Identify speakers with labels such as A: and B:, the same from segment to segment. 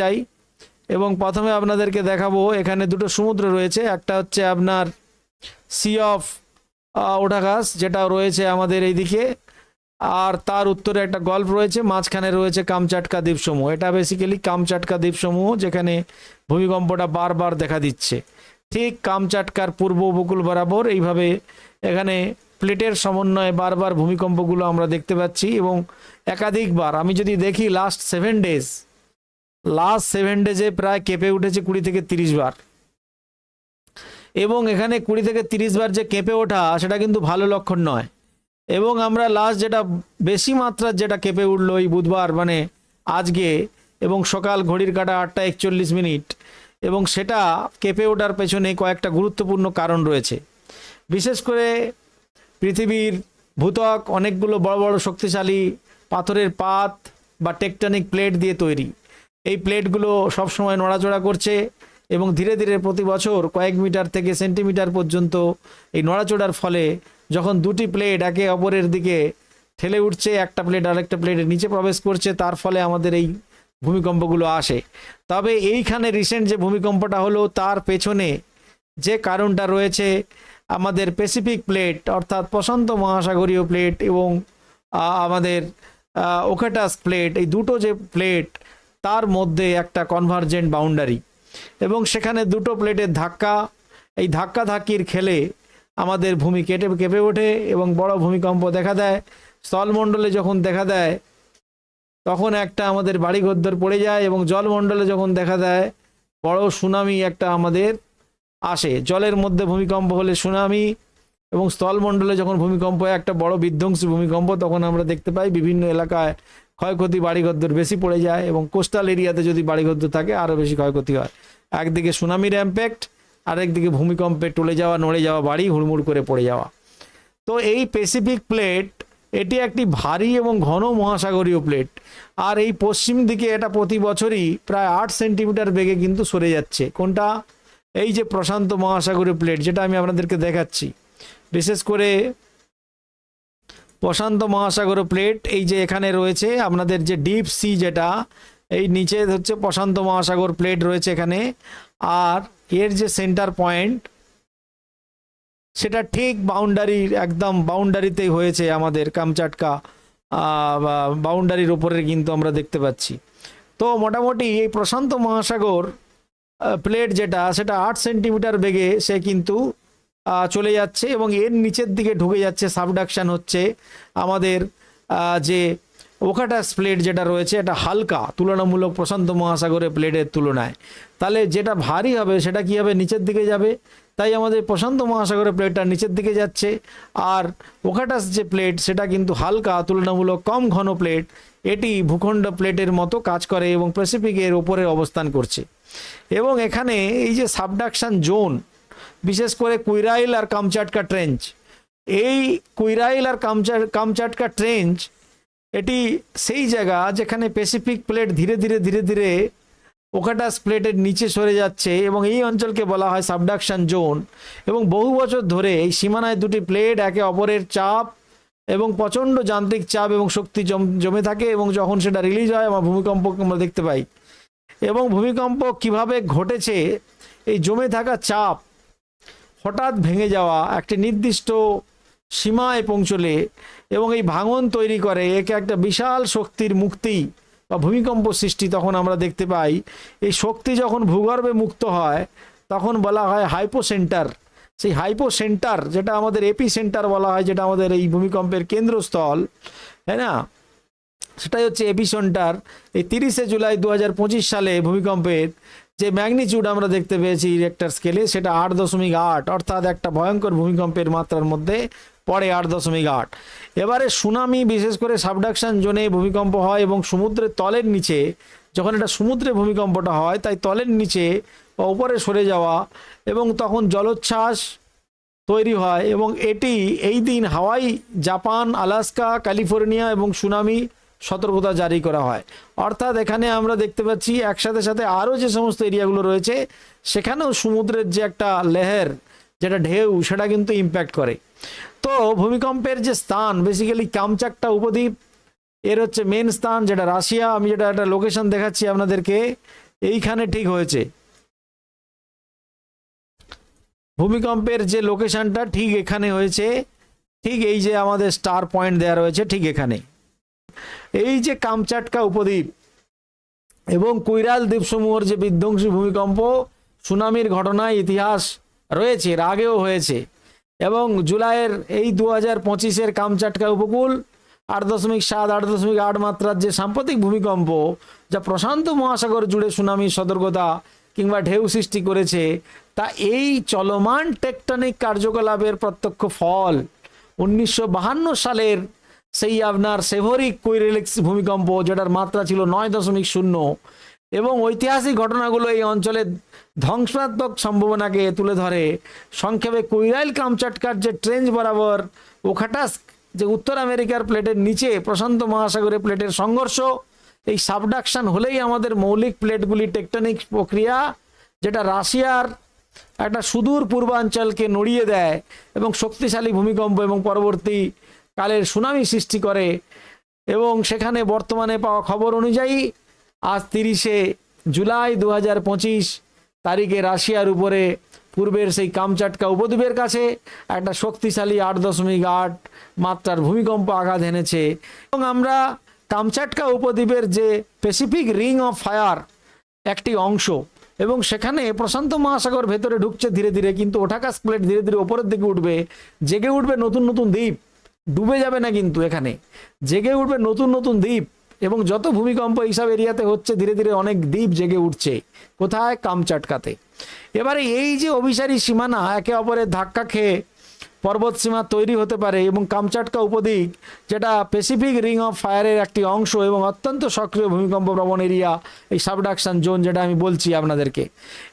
A: চাই। এবং প্রথমে আপনাদেরকে দেখাবো, এখানে দুটো সমুদ্র রয়েছে। একটা হচ্ছে আপনার সি অফ ওঠাঘাস যেটা রয়েছে আমাদের এইদিকে। আর তার উত্তরে একটা গল্ফ রয়েছে, মাঝখানে রয়েছে কামচাটকা দ্বীপসমূহ। এটা বেসিক্যালি কামচাটকা দ্বীপসমূহ, যেখানে ভূমিকম্পটা বারবার দেখা দিচ্ছে। ঠিক কামচাটকার পূর্ব উপকূল বরাবর এইভাবে এখানে প্লেটের সমন্বয়ে বারবার ভূমিকম্পগুলো আমরা দেখতে পাচ্ছি। এবং একাধিকবার, আমি যদি দেখি last seven days last seven ডেজে প্রায় কেঁপে উঠেছে কুড়ি থেকে তিরিশ বার। এবং এখানে কুড়ি থেকে তিরিশ বার যে কেঁপে ওঠা, সেটা কিন্তু ভালো লক্ষণ নয়। এবং আমরা লাস্ট যেটা বেশি মাত্রার যেটা কেঁপে উঠল এই বুধবার মানে আজকে এবং সকাল ঘড়ির কাটা আটটা একচল্লিশ মিনিট, এবং সেটা কেঁপে ওঠার পেছনে কয়েকটা গুরুত্বপূর্ণ কারণ রয়েছে। বিশেষ করে পৃথিবীর ভূতক অনেকগুলো বড় বড় শক্তিশালী পাথরের পাত বা টেকটনিক প্লেট দিয়ে তৈরি। এই প্লেটগুলো সবসময় নড়াচড়া করছে এবং ধীরে ধীরে প্রতি বছর কয়েক মিটার থেকে সেন্টিমিটার পর্যন্ত এই নড়াচড়ার ফলে যখন দুটি প্লেট একে অপরের দিকে ঠেলে উঠছে, একটা প্লেট আরেকটা প্লেটের নিচে প্রবেশ করছে, তার ফলে আমাদের এই ভূমিকম্পগুলো আসে। তবে এইখানে রিসেন্ট যে ভূমিকম্পটা হলো, তার পেছনে যে কারণটা রয়েছে, আমাদের প্যাসিফিক প্লেট অর্থাৎ প্রশান্ত মহাসাগরীয় প্লেট এবং আমাদের ওকেটাস প্লেট এই দুটো যে প্লেট তার মধ্যে একটা কনভার্জেন্ট বাউন্ডারি এবং সেখানে দুটো প্লেটের ধাক্কা, এই ধাক্কা ধাক্কির খেলে আমাদের ভূমি কেটে, কেঁপে ওঠে এবং বড় ভূমিকম্প দেখা দেয়। স্থলমণ্ডলে যখন দেখা দেয়, তখন একটা আমাদের বাড়ি ঘরদর পড়ে যায় এবং জলমণ্ডলে যখন দেখা দেয়, বড় সুনামি একটা আমাদের আসে। জলের মধ্যে ভূমিকম্প হলে সুনামি এবং স্থলমণ্ডলে যখন ভূমিকম্প হয়, একটা বড় বিধ্বংসী ভূমিকম্প, তখন আমরা দেখতে পাই বিভিন্ন এলাকায় ক্ষয়ক্ষতি বাড়িঘরদর বেশি পড়ে যায় এবং কোস্টাল এরিয়াতে যদি বাড়িঘরদর থাকে আরও বেশি ক্ষয়ক্ষতি হয়। একদিকে সুনামির ইম্প্যাক্ট আরেকদিকে ভূমিকম্পে টলে যাওয়া, নড়ে যাওয়া বাড়ি, হুড়মুড় করে পড়ে যাওয়া। তো এই প্যাসিফিক প্লেট এটি একটি ভারী এবং ঘন মহাসাগরীয় প্লেট আর এই পশ্চিম দিকে এটা প্রতি বছরই প্রায় আট সেন্টিমিটার বেগে কিন্তু সরে যাচ্ছে। কোনটা? এই যে প্রশান্ত মহাসাগরীয় প্লেট যেটা আমি আপনাদেরকে দেখাচ্ছি। বিশেষ করে প্রশান্ত মহাসাগর প্লেট, এই যে এখানে রয়েছে আপনাদের যে ডিপ সি যেটা, এই নিচে হচ্ছে প্রশান্ত মহাসাগর প্লেট রয়েছে এখানে। আর এর যে সেন্টার পয়েন্ট, সেটা ঠিক বাউন্ডারির একদম বাউন্ডারিতেই হয়েছে আমাদের কামচাটকা বাউন্ডারির ওপরে কিন্তু আমরা দেখতে পাচ্ছি। তো মোটামুটি এই প্রশান্ত মহাসাগর প্লেট যেটা, সেটা আট সেন্টিমিটার বেগে সে কিন্তু চলে যাচ্ছে এবং এর নিচের দিকে ঢুকে যাচ্ছে সাবডাকশান হচ্ছে আমাদের যে ওকাটাস প্লেট যেটা রয়েছে এটা হালকা, তুলনামূলক প্রশান্ত মহাসাগরের প্লেটের তুলনায়। তাহলে যেটা ভারী হবে সেটা কি হবে? নিচের দিকে যাবে। তাই আমাদের প্রশান্ত মহাসাগরের প্লেটটা নিচের দিকে যাচ্ছে। আর ওকাটাস যে প্লেট সেটা কিন্তু হালকা, তুলনামূলক কম ঘন প্লেট এটি ভূখণ্ড প্লেটের মতো কাজ করে এবং প্যাসিফিকের ওপরে অবস্থান করছে। এবং এখানে এই যে সাবডাকশান জোন বিশেষ করে কুইরাইল আর কামচাটকা ট্রেঞ্চ। এই কুইরাইল আর কামচা, কামচাটকা ট্রেঞ্চ, এটি সেই জায়গা যেখানে প্যাসিফিক প্লেট ধীরে ধীরে ধীরে ধীরে ওকাটাস প্লেটের নিচে সরে যাচ্ছে এবং এই অঞ্চলকে বলা হয় সাবডাকশন জোন এবং বহু বছর ধরে এই সীমানায় দুটি প্লেট একে অপরের চাপ এবং প্রচণ্ড যান্ত্রিক চাপ এবং শক্তি জম- জমে থাকে এবং যখন সেটা রিলিজ হয় আমার ভূমিকম্প আমরা দেখতে পাই। এবং ভূমিকম্প কীভাবে ঘটেছে, এই জমে থাকা চাপ হঠাৎ ভেঙে যাওয়া একটি নির্দিষ্ট সীমায় পৌঁছলে এবং এই ভাঙন তৈরি করে, একে একটা বিশাল শক্তির মুক্তি বা ভূমিকম্প সৃষ্টি তখন আমরা দেখতে পাই। এই শক্তি যখন ভূগর্ভে মুক্ত হয়, তখন বলা হয় হাইপো সেন্টার সেই হাইপো সেন্টার যেটা আমাদের এপি সেন্টার বলা হয়, যেটা আমাদের এই ভূমিকম্পের কেন্দ্রস্থল, তাই না? সেটাই হচ্ছে এপিসেন্টার। এই তিরিশে জুলাই দু হাজার পঁচিশ সালে ভূমিকম্পের যে ম্যাগনিচিউড আমরা দেখতে পেয়েছি রেক্টার স্কেলে সেটা আট দশমিক আট, অর্থাৎ একটা ভয়ঙ্কর ভূমিকম্পের মাত্রার মধ্যে পড়ে আট দশমিক আট। এবারে সুনামি, বিশেষ করে সাবডাকশন জোনে ভূমিকম্প হয় এবং সমুদ্রের তলের নিচে, যখন এটা সমুদ্রে ভূমিকম্পটা হয়, তাই তলের নিচে বা উপরে সরে যাওয়া এবং তখন জলোচ্ছ্বাস তৈরি হয় এবং এটি এই দিন হাওয়াই, জাপান, আলাস্কা, ক্যালিফোর্নিয়া এবং সুনামি সতর্কতা জারি করা হয়। অর্থাৎ এখানে আমরা দেখতে পাচ্ছি, একসাথে সাথে আরও যে সমস্ত এরিয়াগুলো রয়েছে, সেখানেও সমুদ্রের যে একটা লেহের, যেটা ঢেউ, সেটা কিন্তু ইম্প্যাক্ট করে। তো ভূমিকম্পের যে স্থান বেসিক্যালি কামচাকটা উপদ্বীপ, এর হচ্ছে মেন স্থান, যেটা রাশিয়া, আমি যেটা একটা লোকেশন দেখাচ্ছি আপনাদেরকে, এইখানে ঠিক হয়েছে। ভূমিকম্পের যে লোকেশনটা ঠিক এখানে হয়েছে, ঠিক এই যে আমাদের স্টার পয়েন্ট দেওয়া রয়েছে, ঠিক এখানে। এই যে কামচাটকা উপদ্বীপ এবং কৈরাল দ্বীপসমূহের যে বিধ্বংসী ভূমিকম্প, সুনামির ঘটনায় ইতিহাস রয়েছে আগেও হয়েছে। এবং জুলাইয়ের এই দু হাজার পঁচিশের কামচাটকা উপকূল আট দশমিক সাত, আট দশমিক আট মাত্রার যে সাম্প্রতিক ভূমিকম্প, যা প্রশান্ত মহাসাগর জুড়ে সুনামির সতর্কতা কিংবা ঢেউ সৃষ্টি করেছে, তা এই চলমান টেকটনিক কার্যকলাপের প্রত্যক্ষ ফল। উনিশশো সালের সেই আপনার সেভরিক কৈরেলিক্স ভূমিকম্প, যেটার মাত্রা ছিল নয় দশমিক শূন্য। এবং ঐতিহাসিক ঘটনাগুলো এই অঞ্চলের ধ্বংসাত্মক সম্ভাবনাকে তুলে ধরে। সংক্ষেপে কৈরাইল কামচাটকার যে ট্রেঞ্জ বরাবর ওখাটাস্ক, যে উত্তর আমেরিকার প্লেটের নিচে প্রশান্ত মহাসাগরের প্লেটের সংঘর্ষ, এই সাবডাকশন হলেই আমাদের মৌলিক প্লেটগুলি টেকটনিক প্রক্রিয়া, যেটা রাশিয়ার একটা সুদূর পূর্বাঞ্চলকে নড়িয়ে দেয় এবং শক্তিশালী ভূমিকম্প এবং পরবর্তী কালের সুনামি সৃষ্টি করে এবং সেখানে বর্তমানে পাওয়া খবর অনুযায়ী আজ তিরিশে জুলাই দু হাজার পঁচিশ তারিখে রাশিয়ার উপরে পূর্বের সেই কামচাটকা উপদ্বীপের কাছে একটা শক্তিশালী আট দশমিক আট মাত্রার ভূমিকম্প আঘাত এনেছে। এবং আমরা কামচাটকা উপদ্বীপের যে প্যাসিফিক রিং অফ ফায়ার একটি অংশ এবং সেখানে প্রশান্ত মহাসাগর ভেতরে ঢুকছে ধীরে ধীরে কিন্তু ওঠাকাশ প্লেট ধীরে ধীরে ওপরের দিকে উঠবে, জেগে উঠবে নতুন নতুন দ্বীপ। ডুবে যাবে না কিন্তু এখানে। জেগে উঠবে নতুন নতুন দ্বীপ এবং যত ভূমিকম্প এইসব এরিয়াতে হচ্ছে, ধীরে ধীরে অনেক দ্বীপ জেগে উঠছে। কোথায়? কামচাটকাতে। এবারে এই যে অভিসারী সীমানা একে অপরের ধাক্কা খেয়ে পর্বত সীমা তৈরি হতে পারে এবং কামচাটকা উপদ্বীপ, যেটা প্যাসিফিক রিং অফ ফায়ারের একটি অংশ এবং অত্যন্ত সক্রিয় ভূমিকম্প প্রবণ এরিয়া, এই সাবডাকশন জোন যেটা আমি বলছি আপনাদেরকে।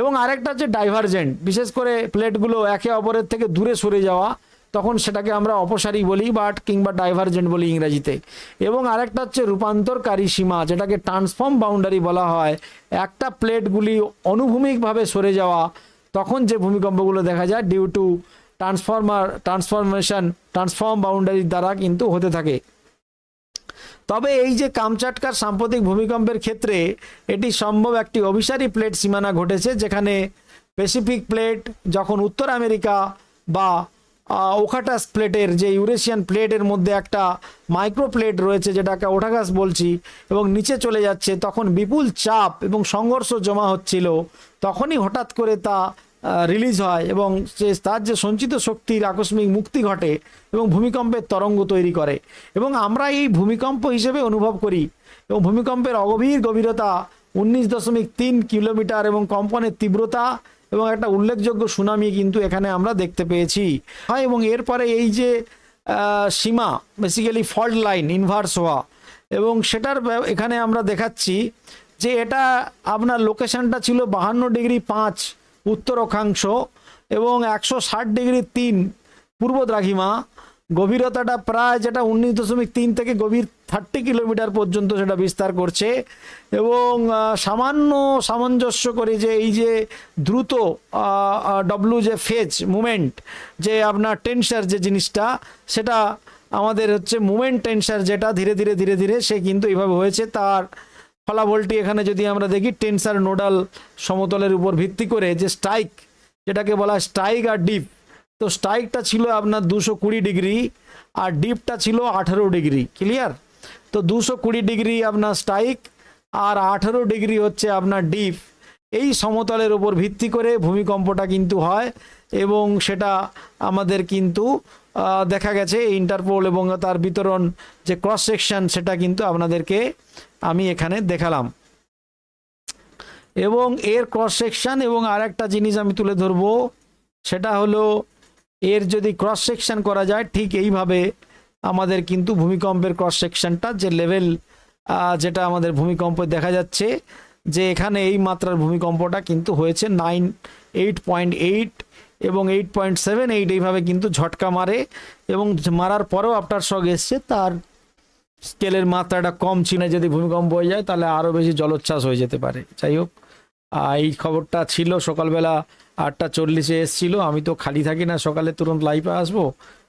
A: এবং আরেকটা হচ্ছে ডাইভারজেন্ট বিশেষ করে প্লেটগুলো একে অপরের থেকে দূরে সরে যাওয়া তখন সেটাকে আমরা অপসারী বলি বাট কিংবা ডাইভারজেন্ট বলি ইংরেজিতে। এবং আরেকটা হচ্ছে রূপান্তরকারী সীমা, যেটাকে ট্রান্সফর্ম বাউন্ডারি বলা হয়। একটা প্লেটগুলি অনুভূমিকভাবে সরে যাওয়া, তখন যে ভূমিকম্পগুলো দেখা যায় due to transformer transformation transform বাউন্ডারির দ্বারা কিন্তু হতে থাকে। তবে এই যে কামচাটকার সাম্প্রতিক ভূমিকম্পের ক্ষেত্রে, এটি সম্ভব একটি অভিসারী প্লেট সীমানা ঘটেছে, যেখানে প্যাসিফিক প্লেট যখন উত্তর আমেরিকা বা ওখাটাস প্লেটের, যে ইউরেশিয়ান প্লেটের মধ্যে একটা মাইক্রো প্লেট রয়েছে যেটাকে ওঠাগাস বলছি এবং নিচে চলে যাচ্ছে, তখন বিপুল চাপ এবং সংঘর্ষ জমা হচ্ছিল। তখনই হঠাৎ করে তা রিলিজ হয় এবং সে, তার যে সঞ্চিত শক্তির আকস্মিক মুক্তি ঘটে এবং ভূমিকম্পের তরঙ্গ তৈরি করে। এবং আমরা এই ভূমিকম্প হিসেবে অনুভব করি এবং ভূমিকম্পের অগভীর গভীরতা উনিশ দশমিক তিন কিলোমিটার এবং কম্পনের তীব্রতা এবং একটা উল্লেখযোগ্য সুনামি কিন্তু এখানে আমরা দেখতে পেয়েছি। হ্যাঁ এবং এরপরে এই যে সীমা বেসিক্যালি ফল্ট লাইন ইনভার্স হওয়া, এবং সেটার এখানে আমরা দেখাচ্ছি যে এটা আপনার লোকেশনটা ছিল বাহান্ন ডিগ্রি পাঁচ উত্তর অক্ষাংশ এবং একশো ষাট ডিগ্রি তিন পূর্ব দ্রাঘিমা। গভীরতাটা প্রায় যেটা উনিশ দশমিক তিন থেকে গভীর থার্টি কিলোমিটার পর্যন্ত সেটা বিস্তার করছে এবং সামান্য সামঞ্জস্য করে যে এই যে দ্রুত ডব্লু যে ফেজ মুভমেন্ট যে আপনার টেনসার যে জিনিসটা, সেটা আমাদের হচ্ছে মুভমেন্ট টেনসার যেটা ধীরে ধীরে ধীরে ধীরে সে কিন্তু এইভাবে হয়েছে। তার ফলাফলটি এখানে যদি আমরা দেখি টেনসার নোডাল সমতলের উপর ভিত্তি করে যে স্ট্রাইক যেটাকে বলা স্ট্রাইক আর ডিপ তো স্ট্রাইকটা ছিল আপনার দুশো কুড়ি ডিগ্রি আর ডিপটা ছিল আঠেরো ডিগ্রি ক্লিয়ার তো দুশো কুড়ি ডিগ্রি আপনার স্ট্রাইক আর আঠেরো ডিগ্রি হচ্ছে আপনার ডিপ এই সমতলের উপর ভিত্তি করে ভূমিকম্পটা কিন্তু হয় এবং সেটা আমাদের কিন্তু দেখা গেছে ইন্টারপোল এবং তার বিতরণ যে ক্রস সেকশন সেটা কিন্তু আপনাদেরকে আমি এখানে দেখালাম। এবং এর ক্রস সেকশন এবং আরেকটা জিনিস আমি তুলে ধরবো, সেটা হলো এর যদি ক্রস সেকশন করা যায়, ঠিক এইভাবে আমাদের কিন্তু ভূমিকম্পের ক্রস সেকশনটা যে লেভেল যেটা আমাদের ভূমিকম্পে দেখা যাচ্ছে, যে এখানে এই মাত্রার ভূমিকম্পটা কিন্তু হয়েছে নাইন এইট পয়েন্ট এইট এবং এইট পয়েন্ট সেভেন এইট এইভাবে কিন্তু ঝটকা মারে এবং মারার পরেও আফটার শক এসছে, তার স্কেলের মাত্রাটা কম ছিল। যদি ভূমিকম্প হয়ে যায়, তাহলে আরও বেশি জলোচ্ছ্বাস হয়ে যেতে পারে। যাই হোক এই খবরটা ছিল সকালবেলা আটটা চল্লিশে এসছিল, আমি তো খালি থাকি না, সকালে তুরন্ত লাইভে আসব।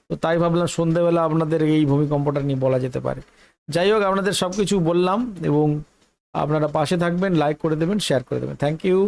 A: তো তাই ভাবলাম সন্ধ্যেবেলা আপনাদের এই ভূমিকম্পটা নিয়ে বলা যেতে পারে। যাই হোক, আপনাদের সব কিছু বললাম এবং আপনারা পাশে থাকবেন লাইক করে দেবেন শেয়ার করে দেবেন। Thank you